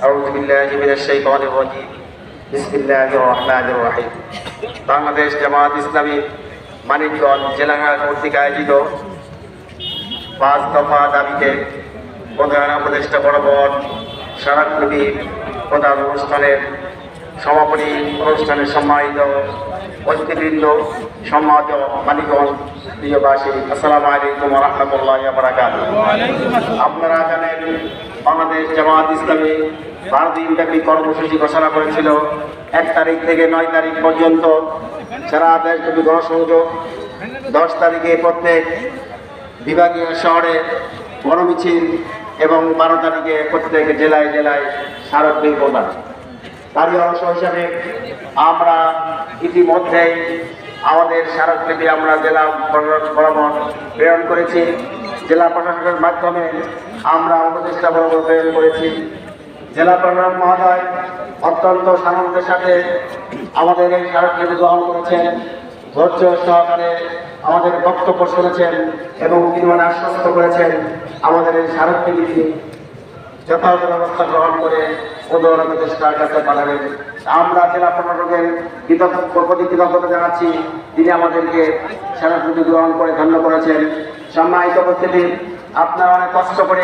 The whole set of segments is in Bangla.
أعوذ بالله من الشيطان الرجيم بسم الله الرحمن الرحيم বাংলাদেশ জামাত ইসলামী মানিকগঞ্জ জেলা কর্তৃক আয়োজিত পাঁচ দফা দাবিতে প্রধান উপদেষ্টা বরাবর সারাকৃতি প্রধান অনুষ্ঠানের সমাপনী অনুষ্ঠানের সম্মানিত অতিথিবৃন্দ, সম্মানিত মানিকগঞ্জ প্রিয়বাসী, আসসালামু আলাইকুম রহমতুল্লাহ বারাকাত আপনারা জানেন, বাংলাদেশ জামাত ইসলামী বারো দিনব্যাপী কর্মসূচি ঘোষণা করেছিল। এক তারিখ থেকে নয় তারিখ পর্যন্ত সারা দেশব্যাপী গণসংযোগ, দশ তারিখে প্রত্যেক বিভাগীয় শহরে গণমিছিল এবং বারো তারিখে প্রত্যেক জেলায় জেলায় স্মারকলিপি প্রদান। তারই অংশ হিসাবে আমরা ইতিমধ্যেই আমাদের স্মারকলিপি আমরা জেলা বরাবর প্রেরণ করেছি। জেলা প্রশাসনের মাধ্যমে আমরা উপদেষ্টা বরাবর প্রেরণ করেছি। জেলা প্রশাসক মহোদয় অত্যন্ত সানন্দের সাথে আমাদের এই স্মারকলিপি গ্রহণ করেছেন। ধৈর্য সহকারে আমাদের বক্তব্য শুনেছেন এবং তিনি আশ্বস্ত করেছেন আমাদের এই স্মারকলিপি যথাযথ ব্যবস্থা গ্রহণ করে উদয়ন চেষ্টার কাছে পাঠাবেন। আমরা জেলা প্রশাসকের প্রতি কৃতজ্ঞতা জানাচ্ছি। তিনি আমাদেরকে স্মারকলিপি গ্রহণ করে ধন্য করেছেন। সম্মানিত উপস্থিতি, আপনারা অনেক কষ্ট করে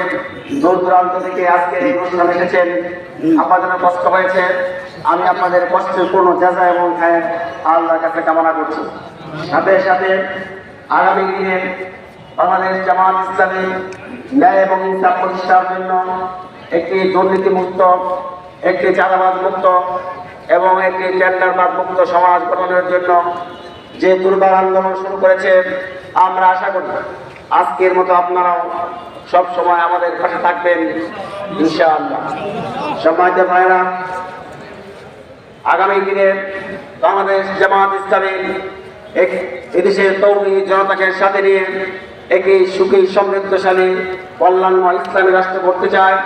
দূর দূরান্ত থেকে আজকে এই অনুষ্ঠানে এসেছেন। আপনাদের কষ্ট হয়েছে। আমি আপনাদের কষ্টের পূর্ণ যাজা এবং খায়ের আল্লাহর কাছে কামনা করছি। সাথে সাথে আগামী দিনে বাংলাদেশ জামাত ইসলামী ন্যায় এবং ইনসাফ প্রতিষ্ঠার জন্য একটি দুর্নীতিমুক্ত, একটি চাঁদাবাদ মুক্ত এবং একটি টেন্ডারবাদ মুক্ত সমাজ গঠনের জন্য যে দুর্বার আন্দোলন শুরু করেছে, আমরা আশা করি আজকের মতো আপনারাও সব সময় আমাদের পাশে থাকবেন সম্মানিত ভাইরা আগামী দিনে বাংলাদেশ জামাত ইসলামী এক- এদেশের জনতাকে সাথে নিয়ে একটি সুখী, সমৃদ্ধশালী, কল্যাণময় ইসলামী রাষ্ট্র করতে চায়।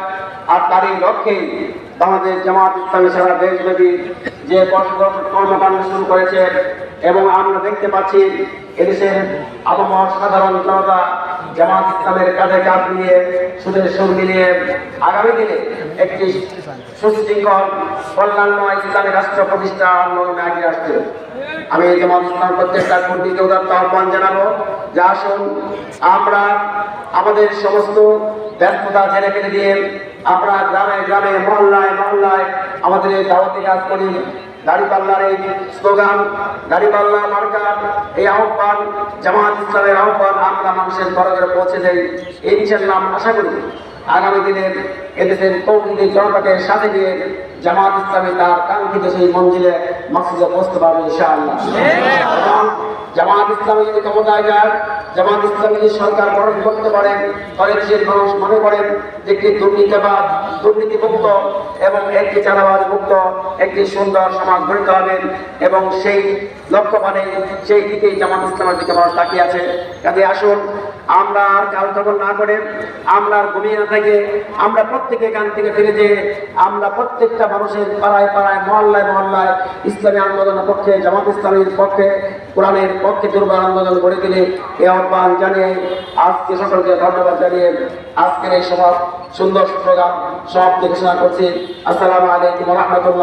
আর তারই লক্ষ্যে বাংলাদেশ জামাত ইসলামী সারা দেশব্যাপী যে কর্ম- কর্মকাণ্ড শুরু করেছে এবং আমরা দেখতে পাচ্ছি এদেশের আবহাওয়ার সাধারণ জনতা জামাত ইসলামের কাঁধে কাঁধ নিয়ে সুদের সুর মিলিয়ে আগামী দিনে একটি সুশৃঙ্খল, কল্যাণময় ইসলামী রাষ্ট্র প্রতিষ্ঠা আন্দোলনে এগিয়ে আসছে। আমি জামাত ইসলাম প্রত্যেকটা কর্তৃকে উদাত্ত আহ্বান জানাব যে আসুন আমরা আমাদের সমস্ত ব্যর্থতা ঝেড়ে ফেলে দিয়ে আমরা গ্রামে গ্রামে মহল্লায় মহল্লায় আমাদের এই দাওয়াতি কাজ করি। দাড়িপাল্লার এই স্লোগান দাড়িপাল্লা মার্কা এই আহ্বান জামাত ইসলামের আহ্বান আমরা মানুষের ঘরে ঘরে পৌঁছে দেই। এই ইনশাল্লাহ আমরা আশা করি আগামী দিনের এদেশের তৌহিদের জনতাকে সাথে নিয়ে জামাত ইসলামী তার কাঙ্ক্ষিত সেই মঞ্জিলে মাসিদে পৌঁছতে পারবে ইনশাআল্লাহ। জামাত ইসলামী যদি ক্ষমতায় যায় জামাত ইসলামী সরকার গঠন করতে পারেন দেশের মানুষ মনে করেন যে একটি দুর্নীতিবাদ, দুর্নীতিমুক্ত এবং একটি চালাবাজ মুক্ত একটি সুন্দর সমাজ গঠিত হবেন এবং সেই লক্ষ্য মানে সেই দিকেই জামাত ইসলামের দিকে মানুষ তাকিয়ে আছে। কাজে আসুন আমরা আর কাল খবর না করে আমরা আর ঘুমিয়ে না থেকে আমরা প্রত্যেকে এখান থেকে ফিরে যে আমরা প্রত্যেকটা মানুষের পাড়ায় পাড়ায়, মহল্লায় মহল্লায় ইসলামী আন্দোলনের পক্ষে, জামাত ইসলামীর পক্ষে, কোরআনের পক্ষে দুর্বার আন্দোলন গড়ে দিলে এ আহ্বান জানিয়ে আজকে সকলকে ধন্যবাদ জানিয়ে আজকের এই সভা সুন্দর প্রোগ্রাম সমাপ্তি ঘোষণা করছি। আসসালামু আলাইকুম রহমতুল্লাহ।